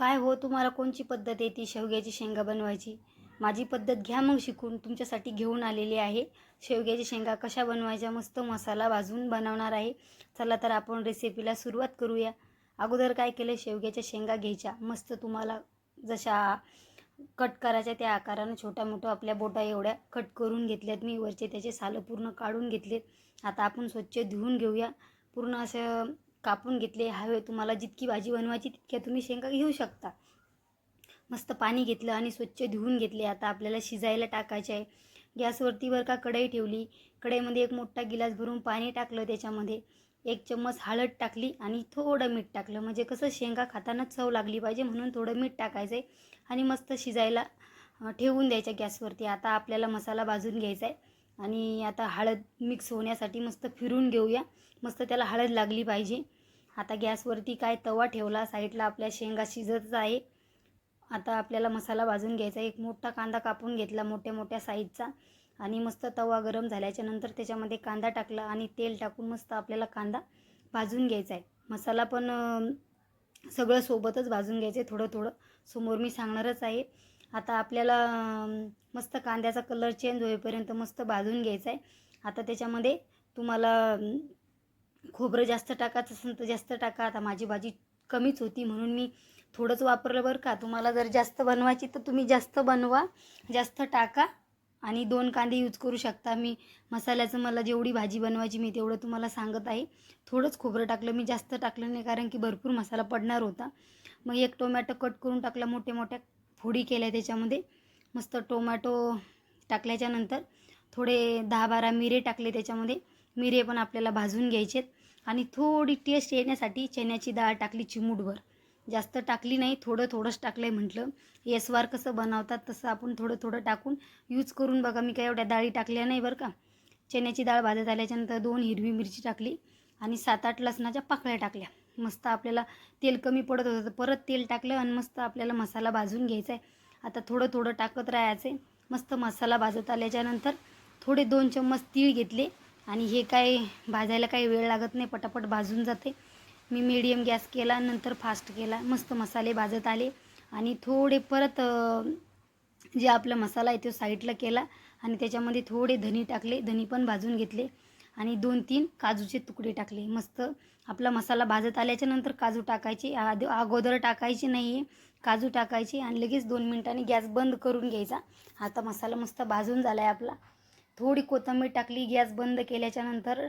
काय हो तुम्हाला कोणची पद्धत येते शेवग्याची शेंगा बनवायची? माझी पद्धत घ्या मग शिकून. तुमच्यासाठी घेऊन आलेली आहे. शेवग्याची शेंगा कशा बनवायच्या? मस्त मसाला भाजून बनवणार आहे. चला तर आपण रेसिपीला सुरुवात करूया. अगोदर काय केलं? शेवग्याच्या शेंगा घ्यायच्या. मस्त तुम्हाला जशा कट करायच्या त्या आकारानं छोट्या मोठ्या आपल्या बोटा एवढ्या कट करून घेतल्यात मी. वरचे त्याचे सालं पूर्ण काढून घेतलेत. आता आपण स्वच्छ धुवून घेऊया. पूर्ण असं कापून घेतले हवे तुम्हाला जितकी भाजी बनवायची तितक्या तुम्ही शेंगा घेऊ शकता. मस्त पाणी घेतलं आणि स्वच्छ धुवून घेतले. आता आपल्याला शिजायला टाकायचे आहे. गॅसवरती बर का कढई ठेवली. कढईमध्ये एक मोठा गिलास भरून पाणी टाकलं त्याच्यामध्ये. एक चम्मच हळद टाकली आणि थोडं मीठ टाकलं. म्हणजे कसं शेंगा खाताना चव लागली पाहिजे म्हणून थोडं मीठ टाकायचं आहे आणि मस्त शिजायला ठेवून द्यायच्या गॅसवरती. आता आपल्याला मसाला भाजून घ्यायचा आहे. आणि आता हळद मिक्स होण्यासाठी मस्त फिरून घेऊया. मस्त त्याला हळद लागली पाहिजे. आता गॅसवरती काय तवा ठेवला साईडला आपल्या शेंगा शिजतच आहे. आता आपल्याला मसाला भाजून घ्यायचा एक मोठा कांदा कापून घेतला मोठ्या मोठ्या साईजचा आणि मस्त तवा गरम झाल्याच्यानंतर त्याच्यामध्ये कांदा टाकला आणि तेल टाकून मस्त आपल्याला कांदा भाजून घ्यायचा आहे. मसाला पण सगळं सोबतच भाजून घ्यायचं आहे थोडं थोडं. समोर मी सांगणारच आहे. आता आपल्याला मस्त कांद्याचा कलर चेंज होईपर्यंत मस्त भाजून घ्यायचा आहे आता त्याच्यामध्ये तुम्हाला खोबरं जास्त टाकायचं असेल तर जास्त टाका. आता माझी भाजी कमीच होती म्हणून मी थोडंच वापरलं बरं का. तुम्हाला जर जास्त बनवायची तर तुम्ही जास्त बनवा जास्त टाका आणि दोन कांदे यूज करू शकता. मी मसाल्याचं मला जेवढी भाजी बनवायची मी तेवढं तुम्हाला सांगत आहे. थोडंच खोबरं टाकलं मी जास्त टाकलं नाही कारण की भरपूर मसाला पडणार होता. मग एक टोमॅटो कट करून टाकला मोठ्या मोठ्या फोडी केल्या त्याच्यामध्ये. मस्त टोमॅटो टाकल्याच्यानंतर थोडे दहा बारा मिरे टाकले त्याच्यामध्ये. मिरे पण आपल्याला भाजून घ्यायचेत. आणि थोडी टेस्ट येण्यासाठी चण्याची डाळ टाकली चिमूटभर. जास्त टाकली नाही थोडं थोडंच टाकलं आहे म्हटलं येसवार कसं बनवतात तसं आपण थोडं थोडं टाकून यूज करून बघा. मी काय एवढ्या डाळी टाकल्या नाही बरं का. चण्याची डाळ भाजत आल्याच्यानंतर दोन हिरवी मिरची टाकली आणि सात आठ लसणाच्या पाकळ्या टाकल्या. मस्त आपल्याला तेल कमी पडत होतं तर परत तेल टाकलं आणि मस्त आपल्याला मसाला भाजून घ्यायचा आहे. आता थोडं थोडं टाकत राहायचं आहे. मस्त मसाला भाजत आल्याच्यानंतर थोडे दोन चम्मच तीळ घेतले. आणि हे काय भाजायला काही वेळ लागत नाही पटापट भाजून जाते. मी मीडियम गॅस केला नंतर फास्ट केला. मस्त मसाले भाजत आले. आणि थोडे परत जे आपला मसाला आहे तो साईडला केला. आणि त्याच्यामध्ये थोडे धनी टाकले. धनी पण भाजून घेतले. आणि दोन तीन काजूचे तुकडे टाकले. मस्त आपला मसाला भाजत आल्याच्यानंतर काजू टाकायचे. आधी अगोदर टाकायचे नाही आहे काजू टाकायचे आणि लगेच दोन मिनटांनी गॅस बंद करून घ्यायचा. आता मसाला मस्त भाजून झाला आहे आपला. थोडी कोथिंबीर टाकली गॅस बंद केल्याच्यानंतर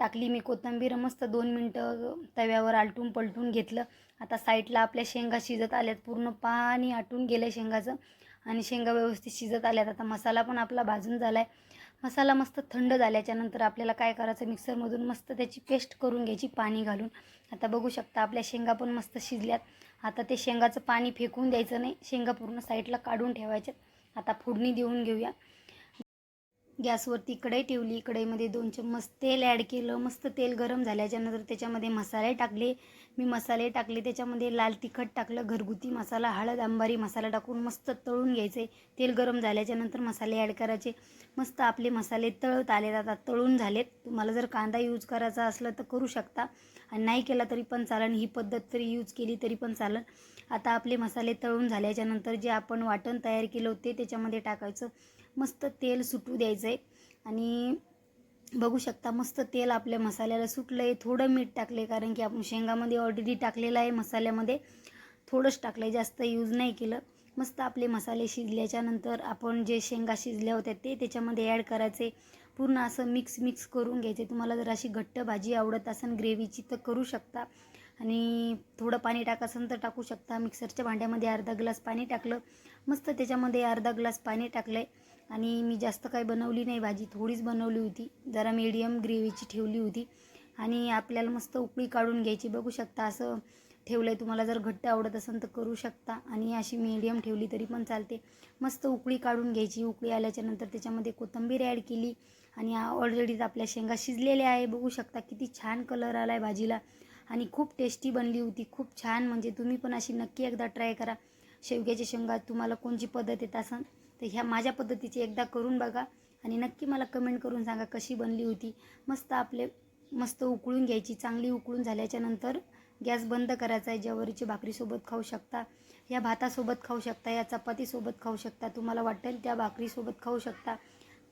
टाकली मी कोथिंबीर. मस्त दोन मिनटं तव्यावर आलटून पलटून घेतलं. आता साईडला आपल्या शेंगा शिजत आल्यात. पूर्ण पाणी आटून गेलं शेंगाचं. आणि शेंगा व्यवस्थित शिजत आल्यात. आता मसाला पण आपला भाजून झाला आहे मसाला मस्त थंड झाल्याच्यानंतर आपल्याला काय करायचं? मिक्सरमधून मस्त त्याची पेस्ट करून घ्यायची पाणी घालून. आता बघू शकता आपल्या शेंगा पण मस्त शिजल्यात. आता ते शेंगाचं पाणी फेकून द्यायचं नाही. शेंगा पूर्ण साईडला काढून ठेवायच्यात. आता फोडणी देऊन घेऊया. गॅसवरती कढई ठेवली. कढईमध्ये दोन चम्मच तेल ॲड केलं. मस्त तेल गरम झाल्याच्यानंतर त्याच्यामध्ये मसाले टाकले. मी मसाले टाकले. त्याच्यामध्ये लाल तिखट टाकलं. घरगुती मसाला हळद आंबारी मसाला टाकून मस्त तळून घ्यायचे. तेल गरम झाल्याच्यानंतर मसाले ॲड करायचे. मस्त आपले मसाले तळत आले. आता तळून झालेत. तुम्हाला जर कांदा यूज करायचा असला तर करू शकता. आणि नाही केला तरी पण चालन. ही पद्धत तरी यूज केली तरी पण चालन. आता आपले मसाले तळून झाल्याच्यानंतर जे आपण वाटण तयार केलं होते त्याच्यामध्ये टाकायचं. मस्त तेल सुटू द्यायचं आहे आणि बघू शकता मस्त तेल आपल्या मसाल्याला सुटलं आहे थोडं मीठ टाकले कारण की आपण शेंगामध्ये ऑलरेडी टाकलेलं आहे मसाल्यामध्ये. थोडंच टाकलं आहे जास्त यूज नाही केलं. मस्त आपले मसाले शिजल्याच्यानंतर आपण जे शेंगा शिजल्या होत्या ते त्याच्यामध्ये ॲड करायचे. पूर्ण असं मिक्स मिक्स करून घ्यायचे. तुम्हाला जर अशी घट्ट भाजी आवडत असेल ग्रेव्हीची तर करू शकता. आणि थोडं पाणी टाकासन तर टाकू शकता. मिक्सरच्या भांड्यामध्ये अर्धा ग्लास पाणी टाकलं. मस्त त्याच्यामध्ये अर्धा ग्लास पाणी टाकलं आहे आणि मी जास्त काही बनवली नाही भाजी थोडीच बनवली होती. जरा मीडियम ग्रेव्हीची ठेवली होती. आणि आपल्याला मस्त उकळी काढून घ्यायची. बघू शकता असं ठेवलं आहे तुम्हाला जर घट्ट आवडत असेल तर करू शकता. आणि अशी मीडियम ठेवली तरी पण चालते. मस्त उकळी काढून घ्यायची. उकळी आल्याच्यानंतर त्याच्यामध्ये कोथिंबीर ॲड केली. आणि ऑलरेडीच आपल्या शेंगा शिजलेल्या आहे. बघू शकता किती छान कलर आला आहे भाजीला. आणि खूप टेस्टी बनली होती. खूप छान. म्हणजे तुम्ही पण अशी नक्की एकदा ट्राय करा. शेवग्याच्या शेंगा तुम्हाला कोणची पद्धत येत असेल तर ह्या माझ्या पद्धतीची एकदा करून बघा आणि नक्की मला कमेंट करून सांगा कशी बनली होती. मस्त आपले मस्त उकळून घ्यायची चांगली उकळून झाल्याच्यानंतर गॅस बंद करायचा आहे. ज्वारीची भाकरीसोबत खाऊ शकता या भातासोबत खाऊ शकता या चपातीसोबत खाऊ शकता. तुम्हाला वाटेल त्या भाकरीसोबत खाऊ शकता.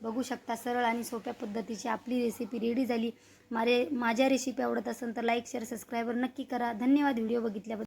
बघू शकता सरळ आणि सोप्या पद्धतीची आपली रेसिपी रेडी झाली. मारे माझ्या रेसिपी आवडत असेल तर लाईक शेअर सबस्क्राईबर नक्की करा. धन्यवाद. व्हिडिओ बघितल्याबद्दल.